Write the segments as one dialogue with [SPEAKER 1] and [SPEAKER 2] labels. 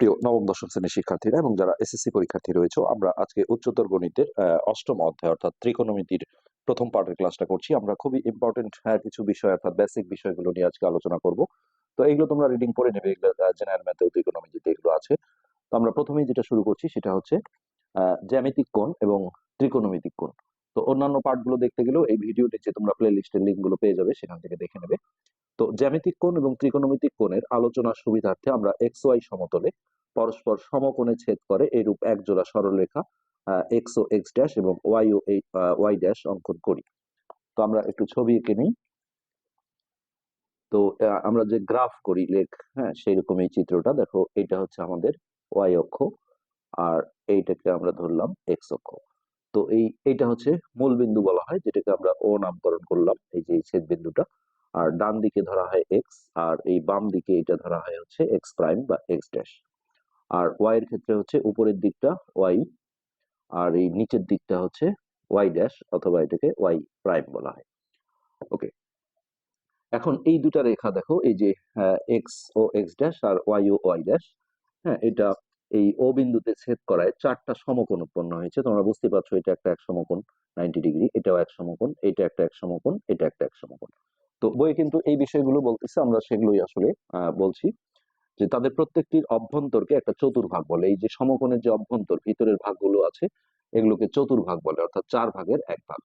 [SPEAKER 1] প্রিয় নবম, দশম শ্রেণির শিক্ষার্থীরা এবং যারা এসএসসি পরীক্ষার্থী রয়েছে আমরা আজকে উচ্চতর গণিতের অষ্টম অধ্যায় অর্থাৎ ত্রিকোণমিতির প্রথম পার্টের ক্লাসটা করছি। আমরা খুবই ইম্পর্টেন্ট কিছু বিষয় অর্থাৎ বেসিক বিষয়গুলো নিয়ে আজকে আলোচনা করব। তো এগুলো তোমরা রিডিং করে নেবে, এগুলো জেনারেল ম্যাথে ত্রিকোণমিতিতে এগুলো আছে। তো আমরা প্রথমেই যেটা শুরু করছি সেটা হচ্ছে জ্যামিতিক কোণ এবং ত্রিকোণমিতিক কোণ। তো অন্যান্য পার্টগুলো দেখতে গেলেও এই ভিডিওটি যে তোমরা প্লে লিস্টের লিঙ্কগুলো পেয়ে যাবে, সেখান থেকে দেখে নেবে। তো জ্যামিতিক কোণ এবং ত্রিকোণমিতিক কোণের আলোচনার সুবিধার্থে আমরা এক্স ওয়াই সমতলে পরস্পর সমকোণে ছেদ করে এরূপ এক জোড়া সরলরেখা এক্স ও এক্স ড্যাশ এবং ওয়াই ও ওয়াই ড্যাশ অঙ্কন করি। তো আমরা একটু ছবি এঁকে নিই। তো আমরা যে গ্রাফ করি লেখ হ্যাঁ সেই রকম এই চিত্রটা। দেখো এটা হচ্ছে আমাদের ওয়াই অক্ষ আর এইটাকে আমরা ধরলাম এক্স অক্ষ। তো এই, এইটা হচ্ছে মূল বিন্দু বলা হয়, যেটাকে আমরা ও নামকরণ করলাম, এই যে ছেদ বিন্দুটা। আর ডান দিকে ধরা হয় এক্স আর এই বাম দিকে এটা ধরা হয় হচ্ছে এক্স প্রাইম বা এক্স ড্যাশ আর ওয়াই এর ক্ষেত্রে হচ্ছে উপরের দিকটা ওয়াই আর এই নিচের দিকটা হচ্ছে ওয়াই ড্যাশ অথবা এটাকে ওয়াই প্রাইম বলা হয়। ওকে এখন এই দুটা রেখা দেখো, এই যে এক্স ও এক্স ড্যাশ আর ওয়াই ও ওয়াই ড্যাশ হ্যাঁ এটা এই ও বিন্দুতে ছেদ করায় চারটা সমকোণ উৎপন্ন হয়েছে। তোমরা বুঝতে পারছ এটা একটা এক সমকোণ নাইনটি ডিগ্রি এটাও এক সমকোণ, এটা একটা এক সমকোণ, এটা একটা এক সমকোণ। তো বইয়ে কিন্তু এই বিষয়গুলো বলতেছে, আমরা সেগুলোই আসলে বলছি যে তাদের প্রত্যেকটির অভ্যন্তরকে একটা চতুর্ভাগ বলে। এই যে সমকোণের যে অভ্যন্তর, ভিতরের ভাগগুলো আছে, এগুলোকে চতুর্ভাগ বলে, অর্থাৎ চার ভাগের এক ভাগ।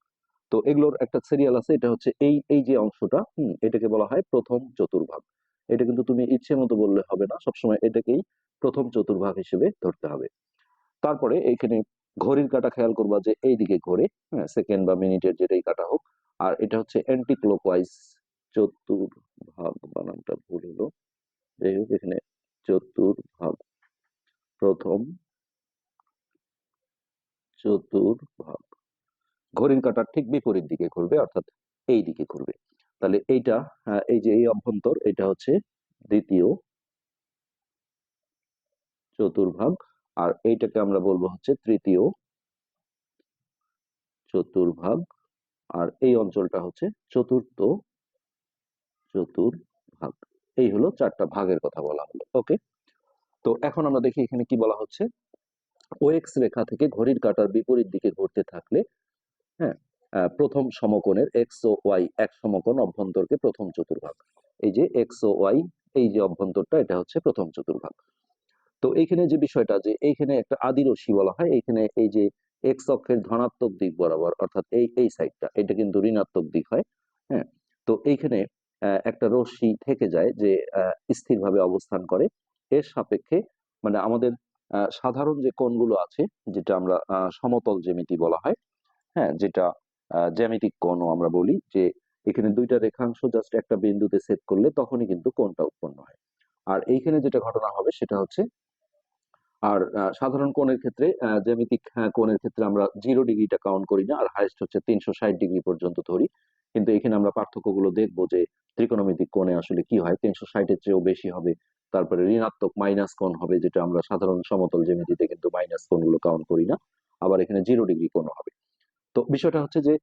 [SPEAKER 1] তো এগুলোর একটা সিরিয়াল আছে, এটা হচ্ছে এই এই যে অংশটা, হুম, এটাকে বলা হয় প্রথম চতুর্ভাগ। এটা কিন্তু তুমি ইচ্ছে মতো বললে হবে না, সবসময় এটাকেই প্রথম চতুর্ভাগ হিসেবে ধরতে হবে। তারপরে এইখানে ঘড়ির কাটা খেয়াল করবা যে এই দিকে ঘোরে হ্যাঁ সেকেন্ড বা মিনিটের যেটাই কাটা হোক, আর এটা হচ্ছে অ্যান্টি ক্লকওয়াইজ চতুর্ভাগ বানানটা ভুল হলো। যাই হোক এখানে চতুর্ভাগ প্রথম চতুর্ভাগ ঘড়ির কাঁটার ঠিক বিপরীত দিকে ঘুরবে অর্থাৎ এই দিকে ঘুরবে। তাহলে এইটা আহ, এই যে এই অভ্যন্তর এটা হচ্ছে দ্বিতীয় চতুর্ভাগ। আর এইটাকে আমরা বলব হচ্ছে তৃতীয় চতুর্ভাগ। আর এই অঞ্চলটা হচ্ছে চতুর্থ চতুর্ভাগ এই হলো চারটা ভাগের কথা বলা হলো ওকে তো এখন আমরা দেখি এখানে কি বলা হচ্ছে। ও এক্স রেখা থেকে ঘড়ির কাঁটার বিপরীত দিকে ঘুরতে থাকলে হ্যাঁ প্রথম সমকোণের এক্স ও ওয়াই এক সমকোণ অভ্যন্তরকে প্রথম চতুর্ভাগ। এই যে এক্স ও ওয়াই এই যে অভ্যন্তরটা, এটা হচ্ছে প্রথম চতুর্ভাগ। তো এইখানে যে বিষয়টা যে এইখানে একটা আদি রশ্মি বলা হয়, এইখানে এই যে এক্স অক্ষের ধনাত্মক দিক বরাবর, অর্থাৎ এই এই সাইডটা এটা কিন্তু ঋণাত্মক দিক হয় হ্যাঁ? তো এইখানে একটা রশ্মি থেকে যায় যে স্থিরভাবে অবস্থান করে। এর সাপেক্ষে মানে আমাদের সাধারণ যে কোণগুলো আছে যেটা আমরা সমতল জ্যামিতি বলা হয় হ্যাঁ যেটা জ্যামিতিক কোণও আমরা বলি যে এখানে দুইটা রেখাংশ জাস্ট একটা বিন্দুতে সেট করলে তখনই কিন্তু কোণটা উৎপন্ন হয়। আর এইখানে যেটা ঘটনা হবে সেটা হচ্ছে আর সাধারণ কোণের ক্ষেত্রে জ্যামিতিক আহ, কোণের ক্ষেত্রে আমরা জিরো ডিগ্রিটা কাউন্ট করি না আর হাইস্ট হচ্ছে তিনশো ষাট ডিগ্রি পর্যন্ত ধরি। কিন্তু এখানে আমরা পার্থক্যগুলো দেখব যে ত্রিকোণমিতিক কোণে আসলে কি হয়? তিনশো ষাটের চেয়েও বেশি হবে। তারপরে ঋণাত্মক মাইনাস কোণ হবে, যেটা আমরা সাধারণ সমতল জ্যামিতিতে কিন্তু মাইনাস কোণগুলো কাউন্ট করি না। আবার এখানে জিরো ডিগ্রি কোণ হবে। তো বিষয়টা হচ্ছে যে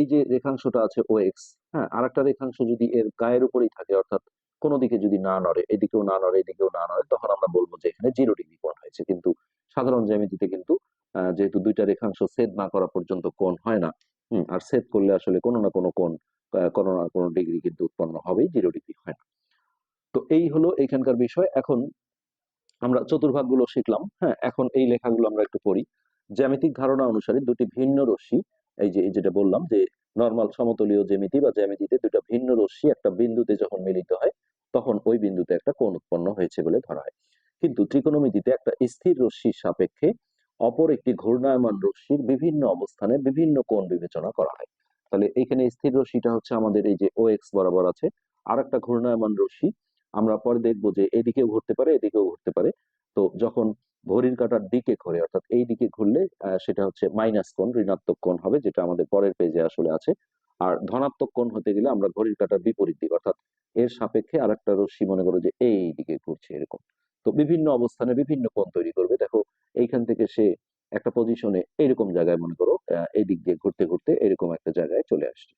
[SPEAKER 1] এই যে রেখাংশটা আছে ও এক্স হ্যাঁ আর একটা রেখাংশ যদি এর গায়ের উপরেই থাকে, অর্থাৎ কোনো দিকে যদি না নড়ে, এদিকেও না নড়ে, এদিকেও না নড়ে, তখন আমরা বলব যে এখানে জিরো ডিগ্রি কোণ হয়েছে। কিন্তু সাধারণ জ্যামিতিতে কিন্তু যেহেতু দুইটা রেখাংশ ছেদ না করা পর্যন্ত কোণ হয় না আর ছেদ করলে আসলে কোনো না কোনো কোণ কোনো না কোনো ডিগ্রি কিন্তু উৎপন্ন হবেই জিরো ডিগ্রি হয় না। তো এই হলো এখানকার বিষয়। এখন আমরা চতুর্ভাগগুলো শিখলাম হ্যাঁ এখন এই লেখাগুলো আমরা একটু পড়ি। জ্যামিতিক ধারণা অনুসারে দুটি ভিন্ন রশ্মি, এই যে যেটা বললাম যে নর্মাল সমতলীয় জ্যামিতি বা জ্যামিতিতে দুটো ভিন্ন রশ্মি একটা বিন্দুতে যখন মিলিত হয়, তখন ওই বিন্দুতে একটা কোণ উৎপন্ন হয়েছে বলে ধরা হয়। কিন্তু ত্রিকোণমিতিতে একটা স্থির রশ্মির সাপেক্ষে অপর একটি ঘূর্ণায়মান রশ্মির বিভিন্ন অবস্থানে বিভিন্ন কোণ বিবেচনা করা হয়। তাহলে এখানে স্থির রশ্মিটা হচ্ছে আমাদের এই যে ও এক্স বরাবর আছে। আর একটা ঘূর্ণায়মান রশ্মি, আমরা পরে দেখব যে এদিকেও ঘুরতে পারে, এদিকেও ঘুরতে পারে। তো যখন ঘড়ির কাটার দিকে ঘোরে, অর্থাৎ এই দিকে ঘুরলে সেটা হচ্ছে মাইনাস কোণ, ঋণাত্মক কোণ হবে, যেটা আমাদের পরের পেজে আসলে আছে। আর ধনাত্মক কোণ হতে গেলে আমরা ঘড়ির কাটার বিপরীত দিক, অর্থাৎ এর সাপেক্ষে আরেকটা রশ্মি মনে করো যে এই দিকে ঘুরছে, এরকম। তো বিভিন্ন অবস্থানে বিভিন্ন কোণ তৈরি করবে। দেখো, এইখান থেকে সে একটা পজিশনে এরকম জায়গায় মনে করো এই দিক দিয়ে ঘুরতে ঘুরতে এরকম একটা জায়গায় চলে আসছে।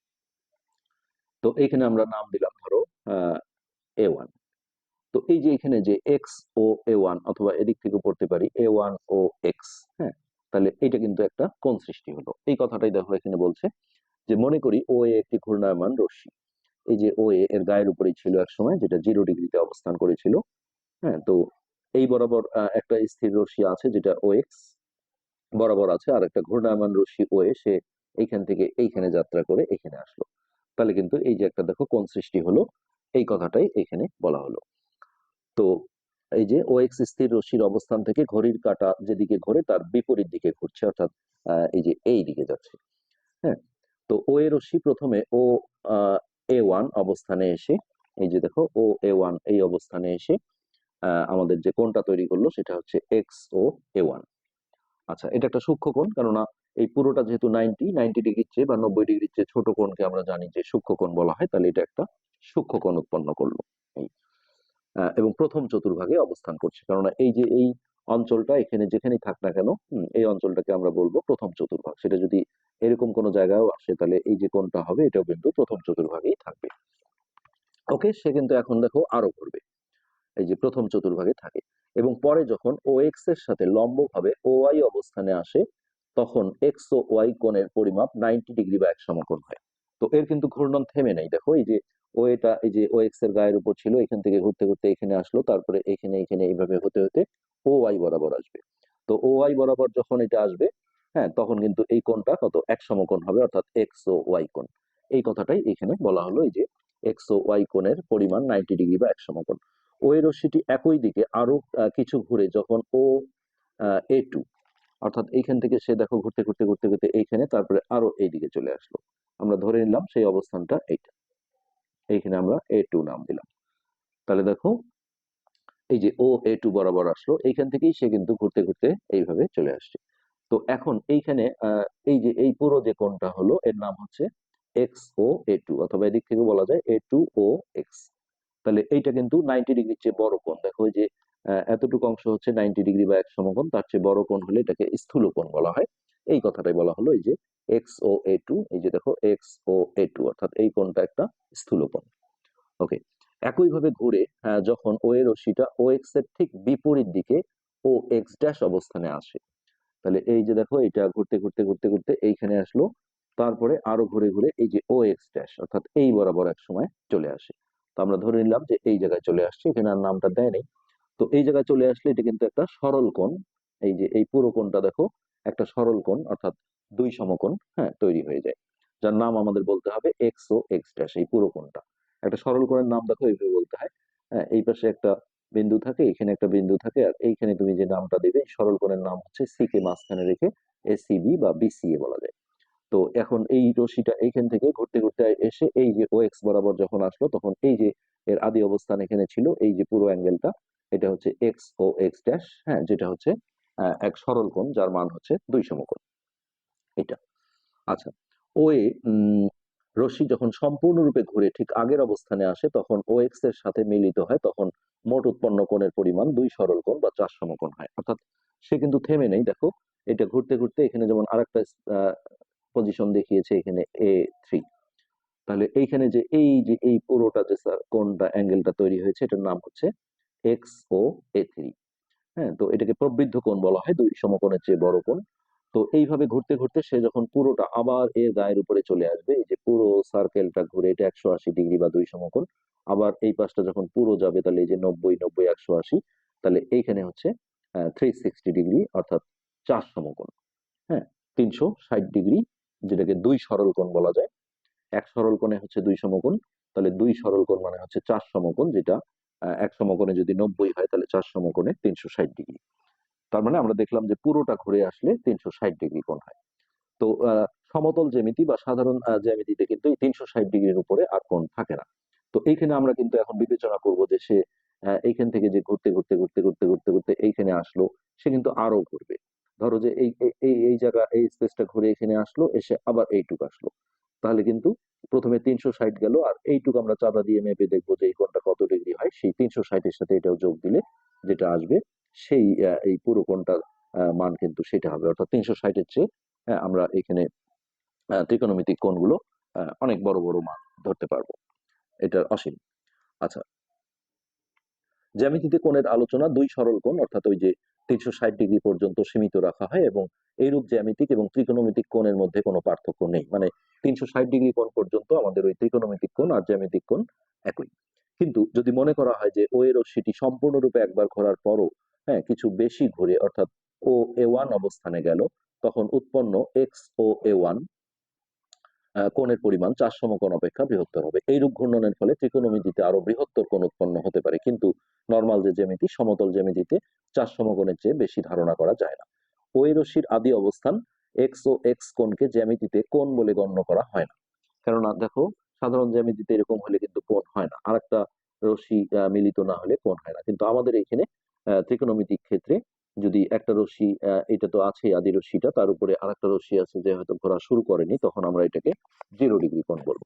[SPEAKER 1] তো এইখানে আমরা নাম দিলাম ধরো এ ওয়ান তো এই যে এখানে যে এক্স ও এ ওয়ান অথবা এদিক থেকে পড়তে পারি এ ওয়ান ও এক্স হ্যাঁ? তাহলে এটা কিন্তু একটা কোণ সৃষ্টি হলো। এই কথাটাই দেখো এখানে বলছে যে, মনে করি ও এ একটি ঘূর্ণায়মান রশ্মি। এই যে ও এ এর গায়ের উপরেই ছিল এক সময়, যেটা জিরো ডিগ্রিতে অবস্থান করেছিল। হ্যাঁ তো এই বরাবর একটা স্থির রশ্মি আছে যেটা ও এক্স বরাবর আছে। আর একটা ঘূর্ণায়মান রশ্মি ও এ সে এইখান থেকে এইখানে যাত্রা করে এখানে আসলো। তাহলে কিন্তু এই যে একটা দেখো কোন সৃষ্টি হলো, এই কথাটাই এখানে বলা হলো। তো এই যে ও এক্স স্থির রশ্মির অবস্থান থেকে ঘড়ির কাঁটা যেদিকে ঘোরে তার বিপরীত দিকে ঘুরছে, অর্থাৎ এই যে এই দিকে যাচ্ছে। হ্যাঁ তো ও এ রশ্মি প্রথমে ও এ ওয়ান অবস্থানে এসে, এই যে দেখো ও এ ওয়ান এই অবস্থানে এসে আমাদের যে কোণটা তৈরি করল সেটা হচ্ছে এক্স ও এ ওয়ান আচ্ছা এটা একটা সূক্ষ্ম কোণ, কেননা এই পুরোটা যেহেতু নাইনটি নাইনটি ডিগ্রির চেয়ে বা নব্বই ডিগ্রির চেয়ে ছোট কোণকে আমরা জানি যে সূক্ষ্ম কোণ বলা হয়, তাহলে এটা একটা সূক্ষ্ম কোণ উৎপন্ন করল। এবং প্রথম চতুর্ভাগে অবস্থান করছে, কেননা এই যে এই অঞ্চলটা এখানে যেখানেই থাক না কেন এই অঞ্চলটাকে আমরা বলব প্রথম চতুর্ভাগ। সেটা যদি এরকম কোনো জায়গায়ও আসে, তাহলে এই যে কোনটা হবে, এটাও কিন্তু প্রথম চতুর্ভাগেই থাকবে। ওকে, সে কিন্তু এখন দেখো আরও ঘুরবে যে প্রথম চতুর্ভাগে থাকে এবং পরে যখন ও এক্সের সাথে লম্বভাবে ও ওয়াই অবস্থানে আসে, তখন এক্স ও ওয়াই কোণের পরিমাপ নাইনটি ডিগ্রি বা এক সমকোণ হয়। তো এর কিন্তু ঘূর্ণন থেমে নেই। দেখো, এই যে ও এটা, এই যে ও এক্সের গায়ের উপর ছিল, এখান থেকে ঘুরতে ঘুরতে এখানে আসলো, তারপরে এখানে এখানে এইভাবে হতে হতে ও ওয়াই বরাবর আসবে। তো ও ওয়াই বরাবর যখন এটা আসবে হ্যাঁ তখন কিন্তু এই কোণটা কত? এক সমকোণ হবে, অর্থাৎ এক্স ও ওয়াই কোণ। এই কথাটাই এখানে বলা হলো, এই যে এক্স ও ওয়াই কোণের পরিমাণ নাইনটি ডিগ্রি বা এক সমকোণ। ওই রশ্মিটি একই দিকে আরও কিছু ঘুরে যখন ও এ টু অর্থাৎ এইখান থেকে সে দেখো ঘুরতে ঘুরতে ঘুরতে ঘুরতে এইখানে, তারপরে আরও এই দিকে চলে আসলো। আমরা ধরে নিলাম সেই অবস্থানটা এইটা। এইখানে আমরা এ টু নাম দিলাম। তাহলে দেখো, এই যে ও এ টু বরাবর আসলো, এইখান থেকেই সে কিন্তু ঘুরতে ঘুরতে এইভাবে চলে আসছে। তো এখন এইখানে এই যে এই পুরো যে কোণটা হলো, এর নাম হচ্ছে এক্স ও এ টু অথবা এদিক থেকে বলা যায় এ টু ও এক্স তাহলে এইটা কিন্তু নাইনটি ডিগ্রির চেয়ে বড় কোণ। দেখো যে এতটুকু অংশ হচ্ছে নাইনটি ডিগ্রি বা এক সমকোণ তার চেয়ে বড় কোণ হলে এটাকে স্থূল কোণ বলা হয়। এই কথাটাই বলা হলো এই যে এক্স ও এ টু এই যে দেখো এক্স ও এ টু অর্থাৎ এই কোণটা একটা স্থূল কোণ। ওকে একইভাবে ঘুরে আহ, যখন ও এর রশ্মিটা ও এক্সের ঠিক বিপরীত দিকে ও এক্স ড্যাশ অবস্থানে আসে তাহলে এই যে দেখো এটা ঘুরতে ঘুরতে ঘুরতে ঘুরতে এইখানে আসলো তারপরে আরও ঘুরে ঘুরে এই যে ও এক্স ড্যাশ অর্থাৎ এই বরাবর এক সময় চলে আসে। তো আমরা ধরে নিলাম যে এই জায়গায় চলে আসছে, এখানে আর নামটা দেয় নেই তো এই জায়গায় চলে আসলে এটা কিন্তু একটা সরল কোণ। এই যে এই পুরো কোণটা দেখো, একটা সরল কোণ, অর্থাৎ দুই সমকোণ হ্যাঁ তৈরি হয়ে যায়। যার নাম আমাদের বলতে হবে এক্স ও এক্স ড্যাশ এই পুরো কোণটা। একটা সরল কোণের নাম দেখো, এইভাবে বলতে হয়। হ্যাঁ এই পাশে একটা বিন্দু থাকে, এখানে একটা বিন্দু থাকে, আর এইখানে তুমি যে নামটা দেবে সরল কোণের নাম হচ্ছে সি কে মাঝখানে রেখে এসিবি বা বিসিএ বলা যায়। তো এখন এই রশিটা এইখান থেকে ঘুরতে ঘুরতে এসে এই যে ও এক্স বরাবর যখন আসলো, তখন এই যে এর আদি অবস্থান এখানে ছিল, এই যে পুরো অ্যাঙ্গেলটা, এটা হচ্ছে এক্স ও এক্স ড্যাশ হ্যাঁ যেটা হচ্ছে এক সরল কোণ যার মান হচ্ছে দুই সমকোণ। এটা আচ্ছা ও এ রশ্মি যখন সম্পূর্ণরূপে ঘুরে ঠিক আগের অবস্থানে আসে, তখন ও এক্সের সাথে মিলিত হয়, তখন মোট উৎপন্ন কোণের পরিমাণ দুই সরল কোণ বা চার সমকোণ হয়। অর্থাৎ সে কিন্তু থেমে নেই, দেখো। এটা ঘুরতে ঘুরতে এখানে যেমন আরেকটা পজিশন দেখিয়েছে এখানে এ থ্রি তাহলে এইখানে যে এই যে এই পুরোটা যে স্যার কোণটা অ্যাঙ্গেলটা তৈরি হয়েছে, এটার নাম হচ্ছে এক্স ও এ থ্রি হ্যাঁ তো এটাকে প্রবৃদ্ধ কোণ বলা হয়, দুই সমকোণের চেয়ে বড় কোণ। তো এইভাবে ঘুরতে ঘুরতে সে যখন পুরোটা আবার এর গায়ের উপরে চলে আসবে, এই যে পুরো সার্কেলটা ঘুরে, এটা একশো আশি ডিগ্রি বা দুই সমকোণ, আবার এই পাশটা যখন পুরো যাবে, তাহলে এই যে নব্বই নব্বই, একশো আশি, তাহলে এইখানে হচ্ছে থ্রি সিক্সটি ডিগ্রি অর্থাৎ চার সমকোণ। হ্যাঁ তিনশো ষাট ডিগ্রি যেটাকে দুই সরল কোণ বলা যায়। এক সরল কোণে হচ্ছে দুই সমকোণ, তাহলে দুই সরল কোণ মানে হচ্ছে চার সমকোণ, যেটা এক সমকোণে যদি নব্বই হয়, তাহলে চার সমকোণে তিনশো ষাট ডিগ্রি। তার মানে আমরা দেখলাম যে পুরোটা ঘুরে আসলে তিনশো ষাট ডিগ্রি কোণ হয়। তো সমতল জ্যামিতি বা সাধারণ জ্যামিতিতে কিন্তু এই তিনশো ষাট ডিগ্রির উপরে আর কোণ থাকে না। তো এইখানে আমরা কিন্তু এখন বিবেচনা করব যে সে এইখান থেকে যে ঘুরতে ঘুরতে ঘুরতে ঘুরতে ঘুরতে ঘুরতে এইখানে আসলো, সে কিন্তু আরও ঘুরবে। ধরো যে এই, এই- এই জায়গা, এই স্পেসটা ঘুরে এখানে আসলো, এসে আবার এইটুক আসলো। তাহলে কিন্তু প্রথমে তিনশো ষাট গেল, আর এইটুকু আমরা চাঁদা দিয়ে মেপে দেখব যে এই কোণটা কত ডিগ্রি হয়। সেই তিনশো ষাটের সাথে এটাও যোগ দিলে যেটা আসবে, সেই এই পুরো কোণটার মান কিন্তু সেটা হবে। অর্থাৎ তিনশো ষাটের চেয়ে আমরা এখানে ত্রিকোণমিতিক কোণগুলো অনেক বড় বড় মান ধরতে পারব। এটা অসীম। আচ্ছা জ্যামিতিতে কোণের আলোচনা দুই সরল কোণ, অর্থাৎ ওই যে তিনশো ষাট ডিগ্রি পর্যন্ত সীমিত রাখা হয় এবং এইরূপ জ্যামিতিক এবং ত্রিকোণমিতিক কোণের মধ্যে কোনো পার্থক্য নেই। মানে তিনশো ষাট ডিগ্রি কোণ পর্যন্ত আমাদের ওই ত্রিকোণমিতিক কোণ আর জ্যামিতিক কোণ একই। কিন্তু যদি মনে করা হয় যে ও এর রশ্মিটি সম্পূর্ণরূপে একবার ঘোরার পরও হ্যাঁ কিছু বেশি ঘুরে, অর্থাৎ ও এ ওয়ান অবস্থানে গেল, তখন উৎপন্ন এক্স ও এ ওয়ান কোণের পরিমাণ চার সমকোণ অপেক্ষা বৃহত্তর হবে। এইরূপ ঘূর্ণনের ফলে ত্রিকোণমিতিতে আরও বৃহত্তর কোণ উৎপন্ন হতে পারে। কিন্তু নর্মাল যে জ্যামিতি সমতল জ্যামিতিতে চার সমকোণের চেয়ে বেশি ধারণা করা যায় না। ওই রশ্মির আদি অবস্থান এক্স ও এক্স কোণকে জ্যামিতিতে কোণ বলে গণ্য করা হয় না। কেননা দেখো সাধারণ জ্যামিতিতে এরকম হলে কিন্তু কোণ হয় না। আরেকটা রশ্মি আহ, মিলিত না হলে কোণ হয় না। কিন্তু আমাদের এখানে ত্রিকোণমিতিক ক্ষেত্রে যদি একটা রশ্মি এটা তো আছে আদি রশ্মিটা, তার উপরে আরেকটা রশ্মি আছে যে হয়তো ঘোরা শুরু করেনি, তখন আমরা এটাকে জিরো ডিগ্রি কোণ বলব।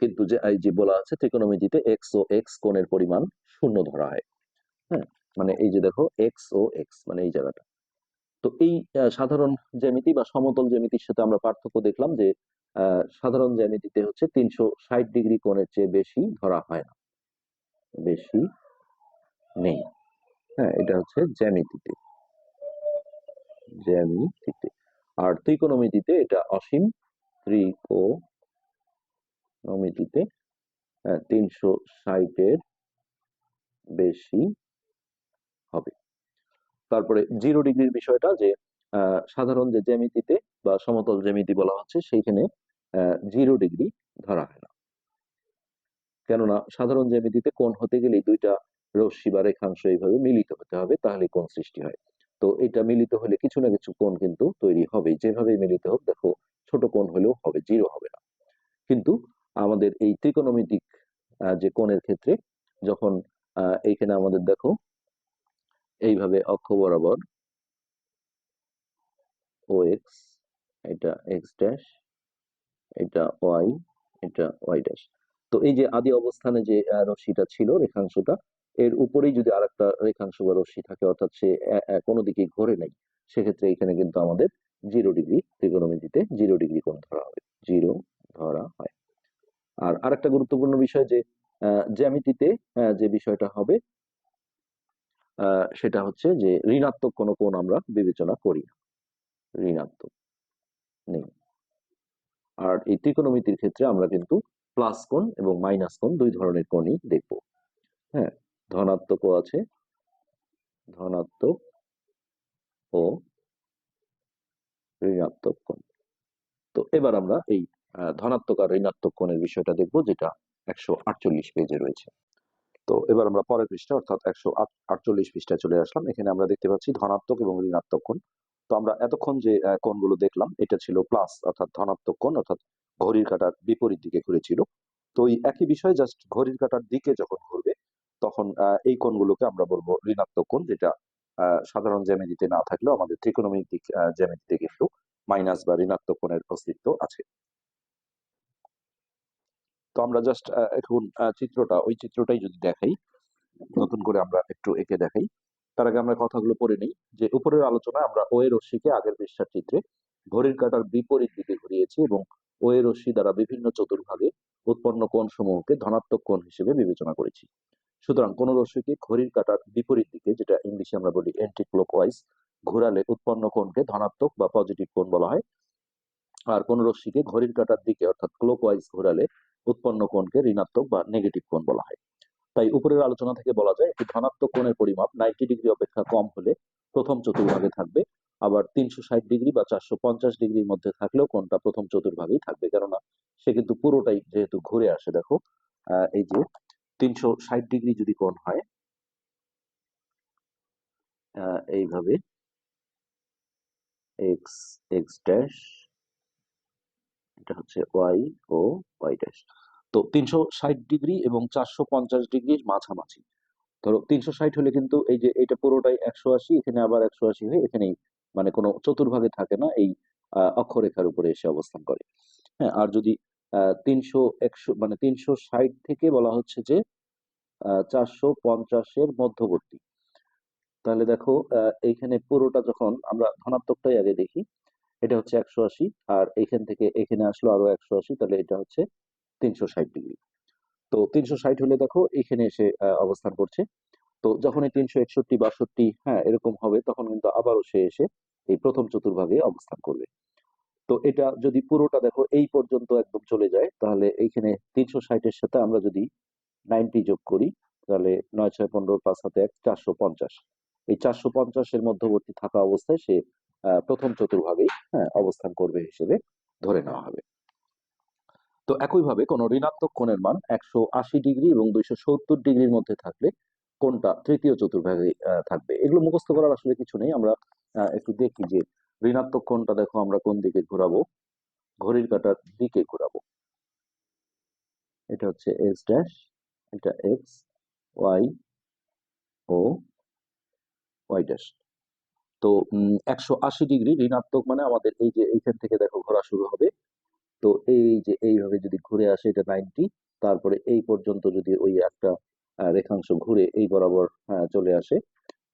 [SPEAKER 1] কিন্তু যে, এই যে বলা আছে ত্রিকোণমিতিতে এক্স ও এক্স কোণের পরিমাণ শূন্য ধরা হয়। হ্যাঁ মানে এই যে দেখো এক্স ও এক্স মানে এই জায়গাটা। তো এই সাধারণ জ্যামিতি বা সমতল জ্যামিতির সাথে আমরা পার্থক্য দেখলাম যে সাধারণ জ্যামিতিতে হচ্ছে তিনশো ষাট ডিগ্রি কোণের চেয়ে বেশি ধরা হয় না। বেশি নেই। হ্যাঁ এটা হচ্ছে জ্যামিতিতে। জ্যামিতিতে। আর ত্রিকোণমিতিতে এটা অসীম ত্রিকোণমিতিতে তিনশো ষাটের বেশি হবে। তারপরে জিরো ডিগ্রির বিষয়টা যে সাধারণ যে জ্যামিতিতে বা সমতল জ্যামিতি বলা হচ্ছে, সেইখানে জিরো ডিগ্রি ধরা হয় না। কেননা সাধারণ জ্যামিতিতে কোণ হতে গেলে দুইটা রশ্মি বা রেখাংশ এইভাবে মিলিত হতে হবে, তাহলে কোন সৃষ্টি হয়। তো এটা মিলিত হলে কিছু না কিছু কোণ কিন্তু তৈরি হবে। যেভাবে মিলিত হোক, দেখো ছোট কোণ হলেও হবে জিরো হবে না। কিন্তু আমাদের এই ত্রিকোণমিতিক যে কোণের ক্ষেত্রে যখন এইখানে আমাদের দেখো এইভাবে অক্ষ বরাবর ও এক্স এটা এক্স ড্যাশ এটা ওয়াই এটা ওয়াই ড্যাশ তো এই যে আদি অবস্থানে যে রশ্মিটা ছিল, রেখাংশটা এর উপরেই যদি আরেকটা রেখাংশ বা রশ্মি থাকে, অর্থাৎ সে কোনো দিকে ঘোরে নাই, সেক্ষেত্রে এখানে কিন্তু আমাদের জিরো ডিগ্রি ত্রিকোণমিতিতে জিরো ডিগ্রি কোণ ধরা হবে। জিরো ধরা হয়। আর আরেকটা গুরুত্বপূর্ণ বিষয় যে জ্যামিতিতে যে বিষয়টা হবে সেটা হচ্ছে যে ঋণাত্মক কোনো কোণ আমরা বিবেচনা করি না। ঋণাত্মক নেই। আর এই ত্রিকোণমিতির ক্ষেত্রে আমরা কিন্তু প্লাস কোণ এবং মাইনাস কোণ দুই ধরনের কোণই দেখব। হ্যাঁ? ধনাত্মকও আছে। ধনাত্মক ও ঋণাত্মক কোণ। তো এবার আমরা এই ধনাত্মক আর ঋণাত্মক কোণের বিষয়টা দেখব, যেটা একশো আটচল্লিশ পেজে রয়েছে। তো এবার আমরা পরের পৃষ্ঠা, অর্থাৎ একশো আটচল্লিশ পৃষ্ঠায় চলে আসলাম। এখানে আমরা দেখতে পাচ্ছি ধনাত্মক এবং ঋণাত্মক কোণ। তো আমরা এতক্ষণ যে কোণগুলো দেখলাম, এটা ছিল প্লাস, অর্থাৎ ধনাত্মক কোণ, অর্থাৎ ঘড়ির কাঁটার বিপরীত দিকে ঘুরেছিল। তো এই একই বিষয়, জাস্ট ঘড়ির কাঁটার দিকে যখন ঘুরবে তখন এই কোণগুলোকে আমরা বলব ঋণাত্মক কোণ, যেটা সাধারণ জ্যামিতিতে না থাকলেও আমাদের ত্রিকোণমিতিক জ্যামিতিতে কিন্তু মাইনাস বা ঋণাত্মক কোণের অস্তিত্ব আছে। তো আমরা জাস্ট এখন চিত্রটা, ওই চিত্রটাই যদি দেখাই, নতুন করে আমরা একটু এঁকে দেখাই। তার আগে আমরা কথাগুলো পড়ে নিই, যে উপরের আলোচনায় আমরা ও এর রশ্মিকে আগের পৃষ্ঠার চিত্রে ঘড়ির কাঁটার বিপরীত দিকে ঘুরিয়েছি এবং ও এর রশ্মি দ্বারা বিভিন্ন চতুর্ভাগে উৎপন্ন কোণ সমূহকে ধনাত্মক কোণ হিসেবে বিবেচনা করেছি। সুতরাং কোন রশ্মিকে ঘড়ির কাঁটার বিপরীত দিকে, যেটা ইংলিশে আমরা বলি অ্যান্টি ক্লকওয়াইজ ঘোরালে উৎপন্ন কোণকে ধনাত্মক বা পজিটিভ কোণ বলা হয়। আর কোন রশ্মিকে ঘড়ির কাঁটার দিকে, অর্থাৎ ক্লকওয়াইজ ঘোরালে উৎপন্ন কোণকে ঋণাত্মক বা নেগেটিভ কোণ বলা হয়। তাই উপরের আলোচনা থেকে বলা যায়, একটি ধনাত্মক কোণের পরিমাপ নাইনটি ডিগ্রি অপেক্ষা কম হলে প্রথম চতুর্ভাগে থাকবে। আবার তিনশো ষাট ডিগ্রি বা চারশো পঞ্চাশ ডিগ্রির মধ্যে থাকলেও কোনটা প্রথম চতুর্ভাগেই থাকবে। কেননা, সে কিন্তু পুরোটাই যেহেতু ঘুরে আসে, দেখো এই যে তিনশো ষাট ডিগ্রি যদি কোণ হয় এইভাবে এক্স এক্স ড্যাশ এটা হচ্ছে ওয়াই ও ওয়াই ড্যাশ তো তিনশো ষাট ডিগ্রি এবং চারশো পঞ্চাশ ডিগ্রির মাঝামাঝি। ধরো তিনশো ষাট হলে কিন্তু এই যে এটা পুরোটাই একশো আশি, এখানে আবার একশো আশি হয়ে এখানেই মানে কোনো চতুর্ভাগে থাকে না, এই অক্ষরেখার উপরে এসে অবস্থান করে। হ্যাঁ আর যদি তিনশো একশো মানে তিনশো ষাট থেকে বলা হচ্ছে যে চারশো পঞ্চাশের মধ্যবর্তী। তাহলে দেখো এইখানে পুরোটা যখন আমরা ধনাত্মকটাই আগে দেখি, এটা হচ্ছে একশো আশি, আর এইখান থেকে এখানে আসলো আরও একশো আশি, তাহলে এটা হচ্ছে তিনশো ষাট ডিগ্রি। তো তিনশো ষাট হলে দেখো এখানে এসে অবস্থান করছে। তো যখন এই তিনশো একষট্টি, বাষট্টি হ্যাঁ এরকম হবে, তখন কিন্তু আবারও সে এসে এই প্রথম চতুর্ভাগে অবস্থান করবে। তো এটা যদি পুরোটা দেখো, এই পর্যন্ত একদম চলে যায়, তাহলে এইখানে তিনশো ষাটের সাথে আমরা যদি নাইনটি যোগ করি, তাহলে নয় ছয় পনেরো পাঁচ হাতে এক চারশো পঞ্চাশ। এই চারশো পঞ্চাশের মধ্যবর্তী থাকা অবস্থায় সে প্রথম চতুর্ভাগেই হ্যাঁ অবস্থান করবে হিসেবে ধরে নেওয়া হবে। তো একইভাবে কোন ঋণাত্মক কোণের মান একশো আশি ডিগ্রি এবং দুইশো সত্তর ডিগ্রির মধ্যে থাকলে কোনটা তৃতীয় চতুর্ভাগে থাকবে। এগুলো মুখস্থ করার আসলে কিছু নেই, আমরা একটু দেখি যে ঋণাত্মক কোণটা দেখো আমরা কোন দিকে ঘোরাবো? ঘড়ির কাঁটার দিকে ঘোরাবো। এটা হচ্ছে এক্স ড্যাশ এটা X Y O Y dash তো একশো আশি ডিগ্রি ঋণাত্মক মানে আমাদের এই যে এইখান থেকে দেখো ঘোরা শুরু হবে। তো এই যে এইভাবে যদি ঘুরে আসে এটা নাইনটি, তারপরে এই পর্যন্ত যদি ওই একটা রেখাংশ ঘুরে এই বরাবর চলে আসে,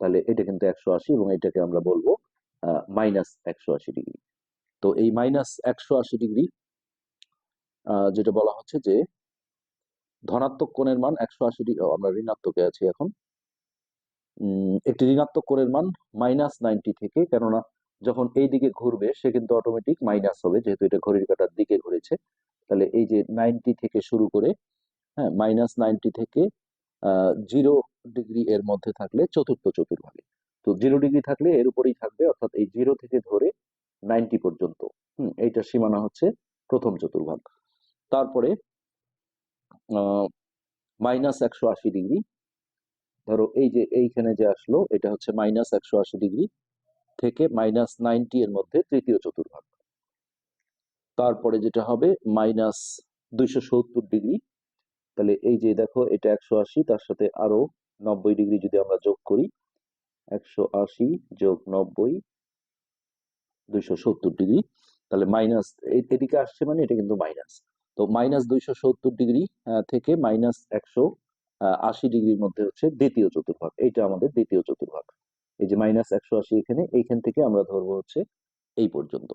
[SPEAKER 1] তাহলে এটা কিন্তু একশো আশি এবং এটাকে আমরা বলব মাইনাস একশো আশি ডিগ্রি তো এই মাইনাস একশো আশি ডিগ্রি যেটা বলা হচ্ছে যে ধনাত্মক কোণের মান একশো আশি ডিগ্রি আমরা ঋণাত্মকে আছি এখন। একটি ঋণাত্মক কোণের মান মাইনাস নাইনটি থেকে, কেননা যখন এই দিকে ঘুরবে, সে কিন্তু অটোমেটিক মাইনাস হবে, যেহেতু এটা ঘড়ির কাঁটার দিকে ঘুরেছে। তাহলে এই যে নাইনটি থেকে শুরু করে হ্যাঁ মাইনাস নাইনটি থেকে জিরো ডিগ্রি এর মধ্যে থাকলে চতুর্থ চতুর্ভাগে। তো জিরো ডিগ্রি থাকলে এর উপরেই থাকবে, অর্থাৎ এই জিরো থেকে ধরে নাইনটি পর্যন্ত। হুম, এইটা সীমানা হচ্ছে প্রথম চতুর্ভাগ। তারপরে মাইনাস একশো আশি ডিগ্রি ধরো এই যে এইখানে যে আসলো, এটা হচ্ছে মাইনাস একশো আশি ডিগ্রি থেকে মাইনাস নাইনটি এর মধ্যে তৃতীয় চতুর্ভাগ। তারপরে যেটা হবে মাইনাস দুইশো সত্তর ডিগ্রি তাহলে এই যে দেখো, এটা একশো আশি, তার সাথে আরও নব্বই ডিগ্রি যদি আমরা যোগ করি একশো আশি যোগ নব্বই, দুইশো সত্তর ডিগ্রি। তাহলে মাইনাস এদিকে আসছে মানে এটা কিন্তু মাইনাস তো মাইনাস দুইশো সত্তর ডিগ্রি থেকে মাইনাস একশো আশি ডিগ্রির মধ্যে হচ্ছে দ্বিতীয় চতুর্ভাগ। এইটা আমাদের দ্বিতীয় চতুর্ভাগ। এই যে মাইনাস একশো আশি এখানে, এইখান থেকে আমরা ধরবো হচ্ছে এই পর্যন্ত।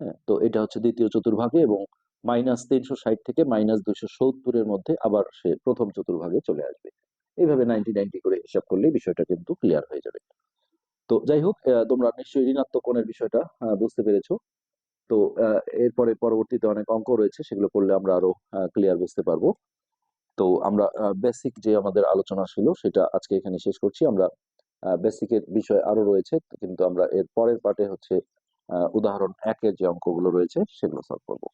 [SPEAKER 1] হ্যাঁ তো এটা হচ্ছে দ্বিতীয় চতুর্ভাগে এবং মাইনাস তিনশো ষাট থেকে মাইনাস দুইশো সত্তরের মধ্যে আবার সে প্রথম চতুর্ভাগে চলে আসবে। এইভাবে নাইনটি নাইনটি করে হিসাব করলে বিষয়টা কিন্তু ক্লিয়ার হয়ে যাবে। তো যাই হোক তোমরা নিশ্চয়ই ঋণাত্মক কোণের বিষয়টা বুঝতে পেরেছ। তো এরপরে পরবর্তীতে অনেক অঙ্ক রয়েছে, সেগুলো করলে আমরা আরও ক্লিয়ার বুঝতে পারব। তো আমরা বেসিক যে আমাদের আলোচনা ছিল, সেটা আজকে এখানে শেষ করছি। আমরা বেসিকের বিষয় আরও রয়েছে, কিন্তু আমরা এর পরের পার্টে হচ্ছে উদাহরণ একের যে অঙ্কগুলো রয়েছে, সেগুলো সলভ করব।